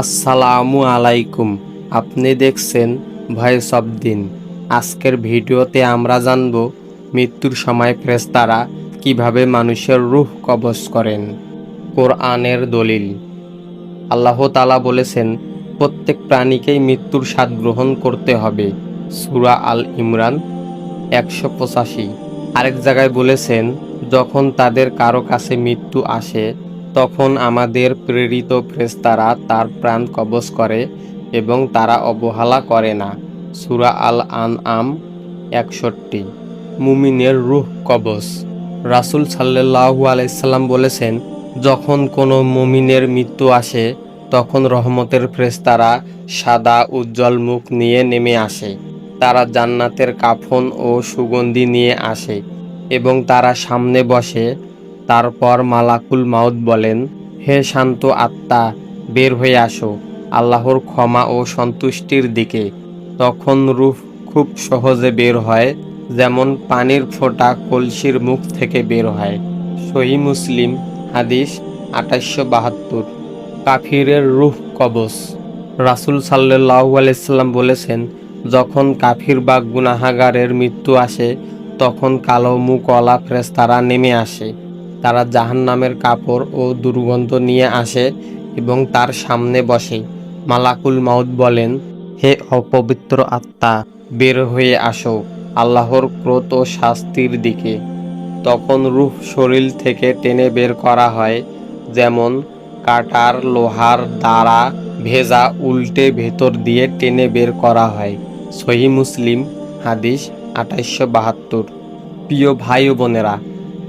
আসসালামু আলাইকুম। আপনি দেখছেন ভয়েস অব দিন। আজকের ভিডিওতে আমরা জানব মৃত্যুর সময় ফেরেশতারা কীভাবে মানুষের রুহ কবজ করেন। কোরআনের দলিল। আল্লাহ তালা বলেছেন, প্রত্যেক প্রাণীকেই মৃত্যুর স্বাদ গ্রহণ করতে হবে। সুরা আল ইমরান একশো পঁচাশি। আরেক জায়গায় বলেছেন, যখন তাদের কারও কাছে মৃত্যু আসে তখন আমাদের প্রেরিত ফ্রেস্তারা তার প্রাণ কবজ করে এবং তারা অবহেলা করে না। সুরা আল আন আম একষট্টি। মুমিনের রুহ কবজ। রাসুল সাল্লাহু আলাইসাল্লাম বলেছেন, যখন কোনো মুমিনের মৃত্যু আসে, তখন রহমতের ফ্রেস্তারা সাদা উজ্জ্বল মুখ নিয়ে নেমে আসে। তারা জান্নাতের কাফন ও সুগন্ধি নিয়ে আসে এবং তারা সামনে বসে তারপর মালাকুল মাউদ বলেন, হে শান্ত আত্মা, বের হয়ে আসো। আল্লাহর ক্ষমা ও সন্তুষ্টির দিকে। তখন রূহ খুব সহজে বের হয়, যেমন পানির ফোঁটা কলসির মুখ থেকে বের হয়। সহি মুসলিম, হাদিস আঠাশশো বাহাত্তর। কাফিরের রূহ কবজ রাসুল সাল্লাহু আলাইসাল্লাম বলেছেন, যখন কাফির বা গুনাহাগারের মৃত্যু আসে, তখন কালো মুখওয়ালা ফ্রেস্তারা নেমে আসে। তারা জাহান্নামের কাপড় ও দুর্গন্ধ নিয়ে আসে এবং তার সামনে বসে। মালাকুল মাউদ বলেন, হে অপবিত্র আত্মা, বের হয়ে আসো আল্লাহর ক্রোধ ও শাস্তির দিকে। তখন রূহ শরীর থেকে টেনে বের করা হয়, যেমন কাটার লোহার দ্বারা ভেজা উল্টে ভেতর দিয়ে টেনে বের করা হয়। সহি মুসলিম, হাদিস আঠাইশশো বাহাত্তর। প্রিয় ভাই বোনেরা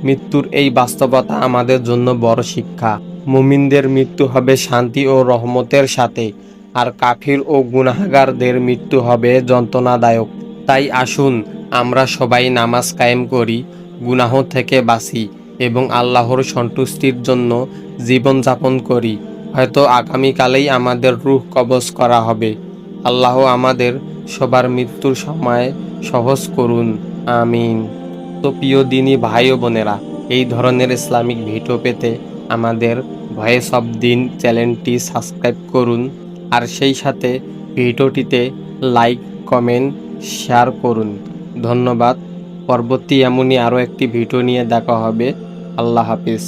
মৃত্যুর এই বাস্তবতা আমাদের জন্য বড় শিক্ষা। মুমিনদের মৃত্যু হবে শান্তি ও রহমতের সাথে, আর কাফির ও গুনাহগারদের মৃত্যু হবে যন্ত্রণাদায়ক। তাই আসুন, আমরা সবাই নামাজ কায়েম করি, গুনাহ থেকে বাঁচি এবং আল্লাহর সন্তুষ্টির জন্য জীবন যাপন করি। হয়তো আগামীকালেই আমাদের রূহ কবজ করা হবে। আল্লাহ আমাদের সবার মৃত্যুর সময় সহজ করুন। আমিন। তো প্রিয় দিনী ভাই ও বোনেরা, এই ধরনের ইসলামিক ভিডিও পেতে আমাদের ভয়েস অব দিন চ্যানেলটি সাবস্ক্রাইব করুন আর সেই সাথে ভিডিওটিতে লাইক, কমেন্ট, শেয়ার করুন। ধন্যবাদ। পরবর্তী এমনই আরও একটি ভিডিও নিয়ে দেখা হবে। আল্লাহ হাফিজ।